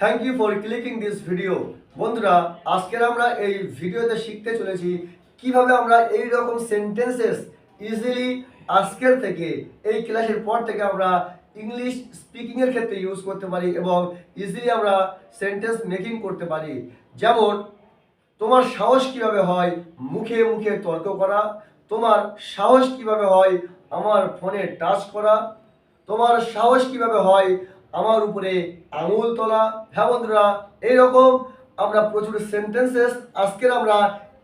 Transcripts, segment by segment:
Thank you for clicking this video বন্ধুরা, আজকের আমরা এই ভিডিওতে শিখতে চলেছি কীভাবে আমরা এই রকম সেন্টেন্সেস ইজিলি আজকের থেকে, এই ক্লাসের পর থেকে আমরা ইংলিশ স্পিকিংয়ের ক্ষেত্রে ইউজ করতে পারি এবং ইজিলি আমরা সেন্টেন্স মেকিং করতে পারি। যেমন, তোমার সাহস কীভাবে হয় মুখে মুখে তর্ক করা? তোমার সাহস কীভাবে হয় আমার ফোনে টাচ করা? তোমার সাহস কীভাবে হয় আমার উপরে আঙুল তোলা। হ্যাঁ বন্ধুরা, এইরকম আমরা প্রচুর সেন্টেন্সেস আজকের আমরা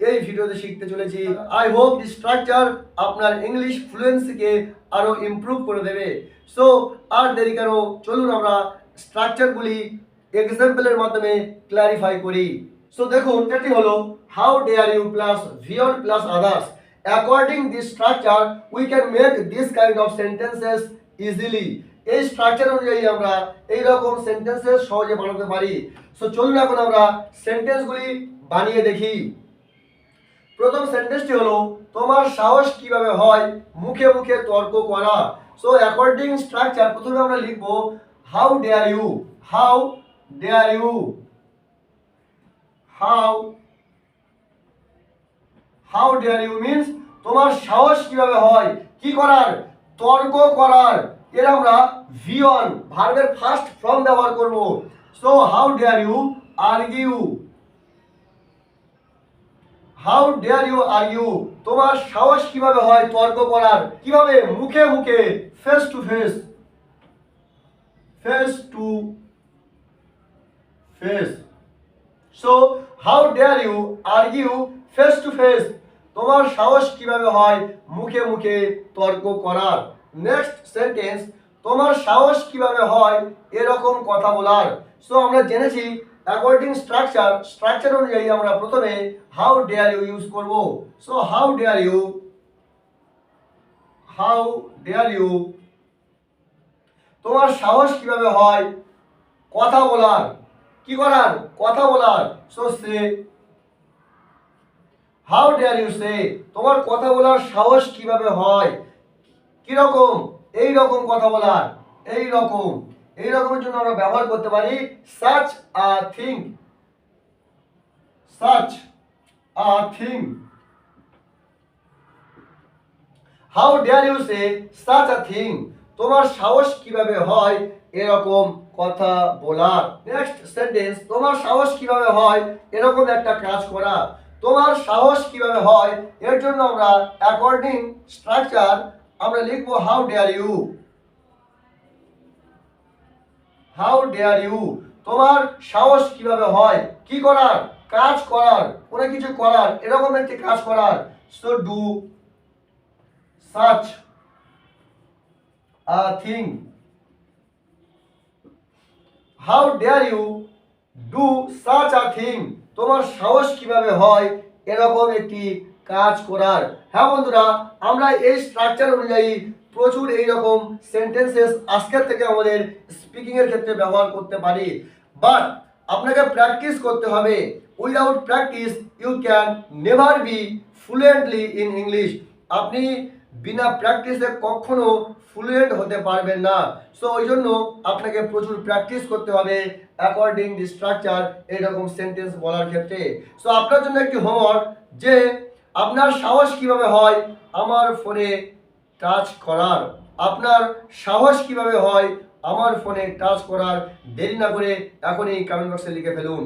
এই ভিডিওতে শিখতে চলেছি। আই হোপ দি স্ট্রাকচার আপনার ইংলিশ ফ্লুয়েন্সিকে আরও ইমপ্রুভ করে দেবে। সো আর দেরি কেন, চলুন আমরা স্ট্রাকচারগুলি এক্সাম্পলের মাধ্যমে ক্লারিফাই করি। সো দেখুন, এটি হলো how dare you plus V one plus others according this structure we can make this kind of sentences easily এই স্ট্রাকচার অনুযায়ী আমরা এই রকম সেন্টেন্সেস সহজে বানাতে পারি। সো চলুন এখন আমরা সেন্টেন্সগুলি বানিয়ে দেখি। প্রথম সেন্টেন্সটি হলো, তোমার সাহস কীভাবে হয় মুখে মুখে তর্ক করা? সো অ্যাকর্ডিং স্ট্রাকচার প্রথমে আমরা লিখব how dare you how dare you how how dare you means তোমার সাহস কীভাবে হয়? কি করার? তর্ক করার। এর আমরা ভি ওয়ান ভার্বের ফার্স্ট ফর্ম ব্যবহার করব। So how dare you argue how dare you argue তোমার সাহস কীভাবে হয় তর্ক করার? কীভাবে মুখে মুখে face to face face to face so how dare you argue face to face তোমার সাহস কীভাবে হয় মুখে মুখে তর্ক করার? নেক্সট সেন্টেন্স তোমার সাহস কীভাবে হয় এরকম কথা বলার? সো আমরা জেনেছি অ্যাকর্ডিং স্ট্রাকচার স্ট্রাকচার অনুযায়ী আমরা প্রথমে হাউ ডেয়ার ইউ ইউজ করব। So how dare you how dare you তোমার সাহস কীভাবে হয় কথা বলার? কি করার? কথা বলার। So say how dare you say, তোমার কথা বলার সাহস কীভাবে হয় কীরকম? এই রকম কথা বলার এই রকম এই রকমের জন্য আমরা ব্যবহার করতে পারি such a thing such a thing how dare you say such a thing তোমার সাহস কীভাবে হয় এরকম কথা বলার? নেক্সট সেন্টেন্স তোমার সাহস কীভাবে হয় এরকম একটা কাজ করা তোমার সাহস কীভাবে হয়? এর জন্য আমরা অ্যাকর্ডিং স্ট্রাকচার আমরা লিখব how dare you how dare you তোমার সাহস কীভাবে হয়? কি করার? কাজ করার? কোনো কিছু করার। এরকম একটি কাজ করার। So do such a thing how dare you do such a thing তোমার সাহস কীভাবে হয়? এরকম একটি কাজ করার। হ্যাঁ বন্ধুরা, আমরা এই স্ট্রাকচার অনুযায়ী প্রচুর এইরকম সেন্টেন্সেস আজকের থেকে আমাদের স্পিকিং এর ক্ষেত্রে ব্যবহার করতে পারি। বাট আপনাকে প্র্যাকটিস করতে হবে। Without practice you can never be fluently in English আপনি বিনা প্র্যাকটিসে কখনো ফ্লুয়েন্ট হতে পারবেন না। সো ওই জন্য আপনাকে প্রচুর প্র্যাকটিস করতে হবে অ্যাকর্ডিং দি স্ট্রাকচার এইরকম সেন্টেন্স বলার ক্ষেত্রে। সো আপনার জন্য একটি হোমওয়ার্ক যে আপনার সাহস কীভাবে হয়? আমার ফোনে টাচ করার। আপনার সাহস কীভাবে হয়? আমার ফোনে টাচ করার। দেরি না করে এখনই কমেন্ট বক্সে লিখে ফেলুন।